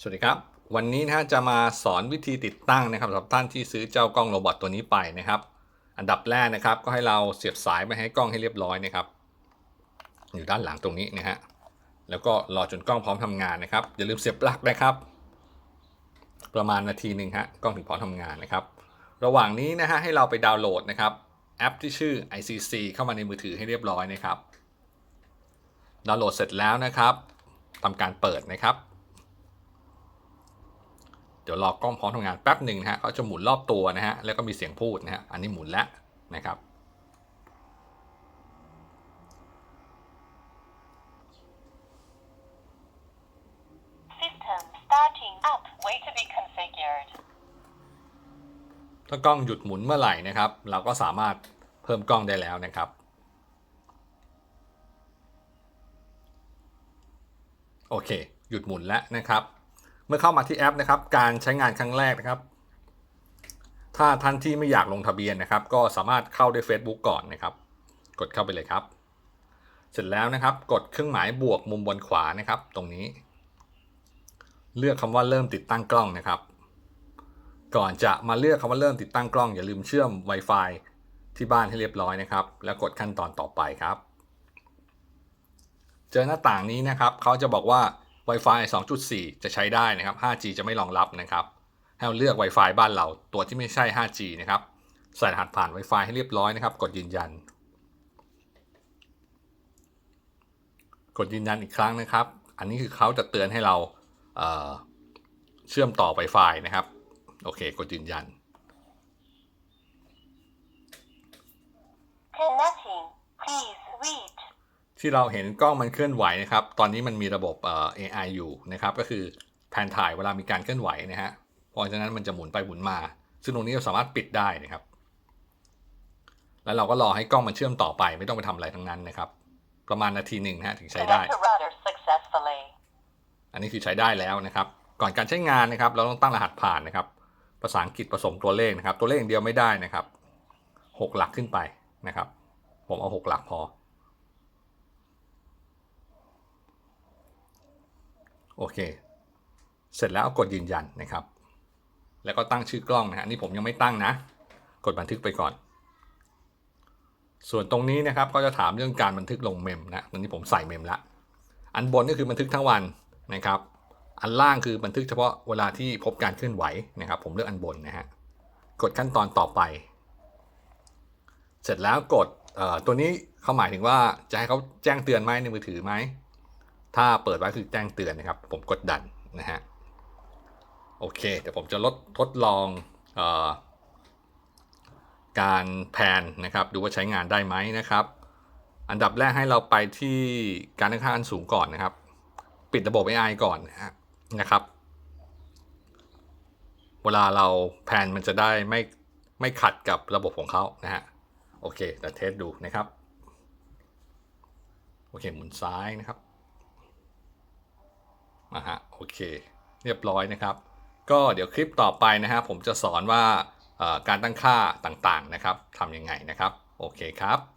สวัสดีครับ วันนี้นะฮะจะมาสอนวิธีติดตั้งนะครับสำหรับท่านที่ซื้อเจ้ากล้องโรบอทตัวนี้ไปนะครับ อันดับแรกนะครับ ก็ให้เราเสียบสายไปให้กล้องให้เรียบร้อยนะครับ อยู่ด้านหลังตรงนี้นะฮะแล้วก็รอจนกล้องพร้อมทำงานนะครับ อย่าลืมเสียบปลั๊กนะครับ ประมาณนาทีหนึ่งฮะกล้องถึงพร้อมทำงานนะครับ ระหว่างนี้นะฮะให้เราไปดาวน์โหลดนะครับแอปที่ชื่อ ICC เข้ามาในมือถือให้เรียบร้อยนะครับดาวน์โหลดเสร็จแล้วนะครับทำการเปิดนะครับ เดี๋ยวรอกล้องพร้อมทำงานแป๊บหนึ่งนะฮะเขาจะหมุนรอบตัวนะฮะแล้วก็มีเสียงพูดนะฮะอันนี้หมุนแล้วนะครับ System starting up. Wait to be configured. ถ้ากล้องหยุดหมุนเมื่อไหร่นะครับ เราก็สามารถเพิ่มกล้องได้แล้วนะครับโอเค หยุดหมุนแล้วนะครับ เมื่อเข้ามาที่แอปนะครับ การใช้งานครั้งแรกนะครับ ถ้าท่านที่ไม่อยากลงทะเบียนนะครับ ก็สามารถเข้าด้วย Facebook ก่อนนะครับ กดเข้าไปเลยครับ เสร็จแล้วนะครับ กดเครื่องหมายบวกมุมบนขวานะครับ ตรงนี้ เลือกคำว่าเริ่มติดตั้งกล้องนะครับ ก่อนจะมาเลือกคำว่าเริ่มติดตั้งกล้องอย่าลืมเชื่อม Wi-Fi ที่บ้านให้เรียบร้อยนะครับ แล้วกดขั้นตอนต่อไปครับ เจอหน้าต่างนี้นะครับเขาจะบอกว่า Wi-Fi 2.4 จะใช้ได้นะครับ 5G จะไม่รองรับนะครับ ให้เราเลือก Wi-Fi บ้านเรา ตัวที่ไม่ใช่ 5G นะครับ ใส่รหัสผ่าน Wi-Fi ให้เรียบร้อยนะครับ กดยืนยัน กดยืนยันอีกครั้งนะครับ อันนี้คือเขาจะเตือนให้เราเเชื่อมต่อ Wi-Fi นะครับ โอเค กดยืนยัน ที่เราเห็นกล้องมันเคลื่อนไหวนะครับ ตอนนี้มันมีระบบเอ่อ AI อยู่นะครับ ก็คือแผนถ่ายเวลามีการเคลื่อนไหวนะฮะเพราะฉะนั้นมันจะหมุนไปหมุนมา ซึ่งตรงนี้เราสามารถปิดได้นะครับ แล้วเราก็รอให้กล้องมันเชื่อมต่อไป ไม่ต้องไปทำอะไรทั้งนั้นนะครับ ประมาณนาทีหนึ่งนะฮะถึงใช้ได้ Connect to router successfully. อันนี้คือใช้ได้แล้วนะครับ ก่อนการใช้งานนะครับ เราต้องตั้งรหัสผ่านนะครับ ภาษาอังกฤษผสมตัวเลขนะครับ ตัวเลขอย่างเดียวไม่ได้นะครับหกหลักขึ้นไปนะครับ ผมเอาหกหลักพอ โอเค เสร็จแล้วกดยืนยันนะครับ แล้วก็ตั้งชื่อกล้องนะฮะนี่ผมยังไม่ตั้งนะ กดบันทึกไปก่อน ส่วนตรงนี้นะครับก็จะถามเรื่องการบันทึกลงเมมนะตอนนี้ผมใส่เมมละอันบนก็คือบันทึกทั้งวันนะครับ อันล่างคือบันทึกเฉพาะเวลาที่พบการเคลื่อนไหวนะครับ ผมเลือกอันบนนะฮะกดขั้นตอนต่อไป เสร็จแล้วกดตัวนี้เขาหมายถึงว่าจะให้เขาแจ้งเตือนไหมในมือถือไหม ถ้าเปิดไว้คือแจ้งเตือนนะครับ ผมกดดันนะฮะ โอเค เดี๋ยวผมจะลดทดลองออการแพนนะครับ ดูว่าใช้งานได้ไหมนะครับ อันดับแรกให้เราไปที่การตั้งค่าอันสูงก่อนนะครับ ปิดระบบ AI ก่อนนะครับ เวลาเราแพนมันจะได้ไม่ไม่ขัดกับระบบของเขานะฮะ โอเคเดี๋ยวเทสดูนะครับ โอเค หมุนซ้ายนะครับ มาฮะโอเค เรียบร้อยนะครับ ก็เดี๋ยวคลิปต่อไปนะฮะผมจะสอนว่าการตั้งค่าต่างๆนะครับทำยังไงนะครับ โอเคครับ